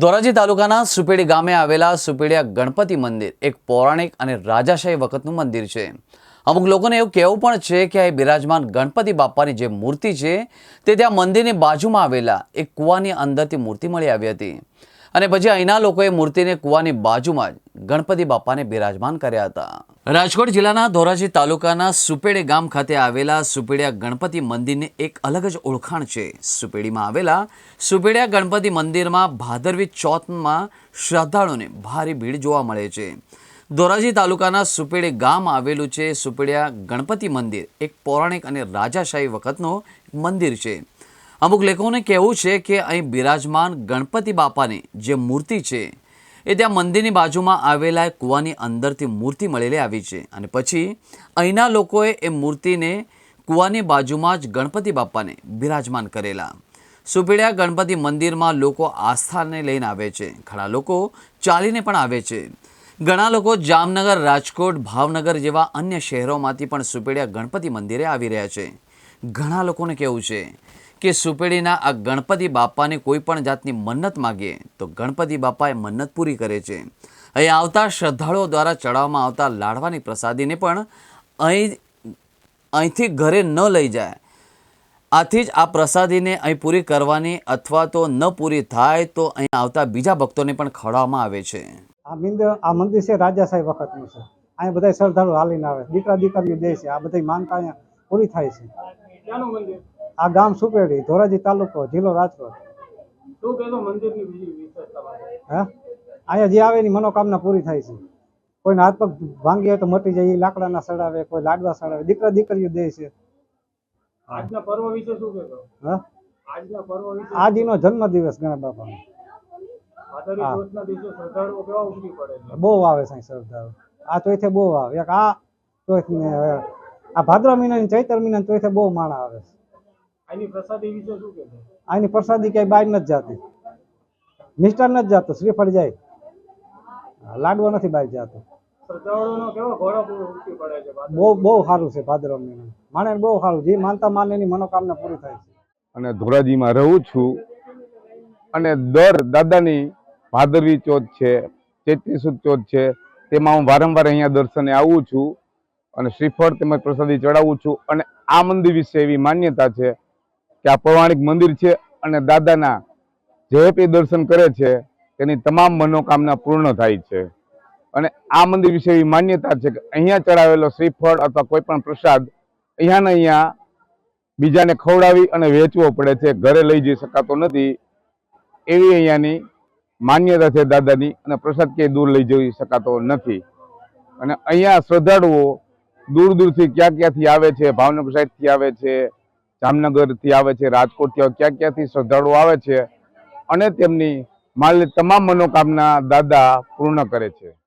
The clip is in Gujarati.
ધોરાજી તાલુકાના સુપેડી ગામે આવેલા સુપેડિયા ગણપતિ મંદિર એક પૌરાણિક અને રાજાશાહી વખતનું મંદિર છે. અમુક લોકોને એવું કહેવું પણ છે કે આ બિરાજમાન ગણપતિ બાપાની જે મૂર્તિ છે, તે ત્યાં મંદિરની બાજુમાં આવેલા એક કૂવાની અંદરથી મૂર્તિ મળી આવી હતી. અને પછી અહીંના લોકોએ મૂર્તિને કૂવાની બાજુમાં જ ગણપતિ બાપાને બિરાજમાન કર્યા હતા. રાજકોટ જિલ્લાના ધોરાજી તાલુકાના સુપેડે ગામ ખાતે આવેલા સુપેડિયા ગણપતિ મંદિરને એક અલગ જ ઓળખાણ છે. સુપેડીમાં આવેલા સુપેડિયા ગણપતિ મંદિરમાં ભાદરવી ચોથમાં શ્રદ્ધાળુઓને ભારે ભીડ જોવા મળે છે. ધોરાજી તાલુકાના સુપેડે ગામ આવેલું છે. સુપેડિયા ગણપતિ મંદિર એક પૌરાણિક અને રાજાશાહી વખતનું મંદિર છે. અમુક લેખોને કહેવું છે કે અહીં બિરાજમાન ગણપતિ બાપાની જે મૂર્તિ છે એ ત્યાં મંદિરની બાજુમાં આવેલા કૂવાની અંદરથી મૂર્તિ મળેલી આવી છે. અને પછી અહીંના લોકોએ એ મૂર્તિને કૂવાની બાજુમાં જ ગણપતિ બાપાને બિરાજમાન કરેલા. સુપેડિયા ગણપતિ મંદિરમાં લોકો આસ્થાને લઈને આવે છે. ઘણા લોકો ચાલીને પણ આવે છે. ઘણા લોકો જામનગર, રાજકોટ, ભાવનગર જેવા અન્ય શહેરોમાંથી પણ સુપેડિયા ગણપતિ મંદિરે આવી રહ્યા છે. ઘણા લોકોને કહેવું છે? કે સુપેડીના આ ગણપતિ બાપાને કોઈ પણ જાતની મન્નત માગીએ તો ગણપતિ બાપા એ મન્નત પૂરી કરે છે. અહીં આવતા શ્રદ્ધાળુઓ દ્વારા ચડાવવામાં આવતા લાડવાની પ્રસાદીને પણ અહીં અહીંથી ઘરે ન લઈ જાય. આથી જ આ પ્રસાદીને અહીં પૂરી કરવાની અથવા તો ન પૂરી થાય તો અહીં આવતા બીજા ભક્તોને પણ ખવડાવવામાં આવે છે. આ મંદિર આ મંદિર છે રાજાશાહી વખતનું છે. અહીંયા બધા શ્રદ્ધાળુ હાલીને આવે. દીકરા દીકરીઓ દે છે આ બધી માનતા અહીંયા પૂરી થાય છે. ક્યાંનું મંદિર? આ ગામ સુપેડી ધોરાજી તાલુકો જિલ્લો રાજકોટ. શું કહેશો મંદિરની બીજી વિશેષતા માટે અહીંયા જે આવે એની મનોકામના પૂરી થાય છે. કોઈને હાથ પગ ભાંગી હોય તો મટી જાય એ લાકડાના સડાવે કોઈ લાડવા સડાવે દીકરા દીકરીઓ દે છે. આજના પર્વ વિશે શું કહેશો? હે? આજના પર્વ વિશે આજનો જન્મ દિવસ ગણેશ બાપાનો હા. બહુ આવે સાંઈ શ્રદ્ધાળુ આ ચોથે બહુ આવે. એક આ ચોથ ને આ ભાદ્ર મહિનાની ચૈતર મહિનાની ચોથે બહુ માણા આવે છે. આની પ્રસાદી વિશે શું કહેશો આની પ્રસાદી ક્યાંય બહાર નથી જાતી. મિષ્ટાન નથી જતો શ્રીફળ જાય. લાડવો નથી બહાર જાતો? બહુ બહુ સારું છે ભાદરવા મહિના માણે બહુ સારું જે માનતા માને એની મનોકામના પૂરી થાય છે. અને ધોરાજીમાં રહું છું અને દર દાદાની ભાદરવી ચોથ છે ચૈત્રી સુદ ચોથ છે તેમાં હું વારંવાર અહીંયા દર્શને આવું છું અને શ્રીફળ તેમજ પ્રસાદી ચડાવું છું. અને આ મંદિર વિશે એવી માન્યતા છે કે આ પૌરાણિક મંદિર છે અને દાદાના જે તે દર્શન કરે છે, તેની તમામ મનોકામના પૂર્ણ થાય છે. અને આ મંદિર વિશે એવી માન્યતા છે કે અહીંયા ચડાવેલો શ્રીફળ અથવા કોઈ પણ પ્રસાદ અહીંયા ને અહીંયા બીજાને ખવડાવી અને વેચવો પડે છે, ઘરે લઈ જઈ શકાતો નથી. એવી અહીંયાની માન્યતા છે દાદાની અને પ્રસાદ ક્યાંય દૂર લઈ જઈ શકાતો નથી. અને અહીંયા શ્રદ્ધાળુઓ દૂર દૂરથી ક્યાં ક્યાંથી આવે છે, ભાવનગર સાઈડથી આવે છે જામનગરથી આવે છે, રાજકોટથી આવે, ક્યાં ક્યાંથી શ્રદ્ધાળુઓ આવે છે અને તેમની માલ, તમામ મનોકામના દાદા પૂર્ણ કરે છે.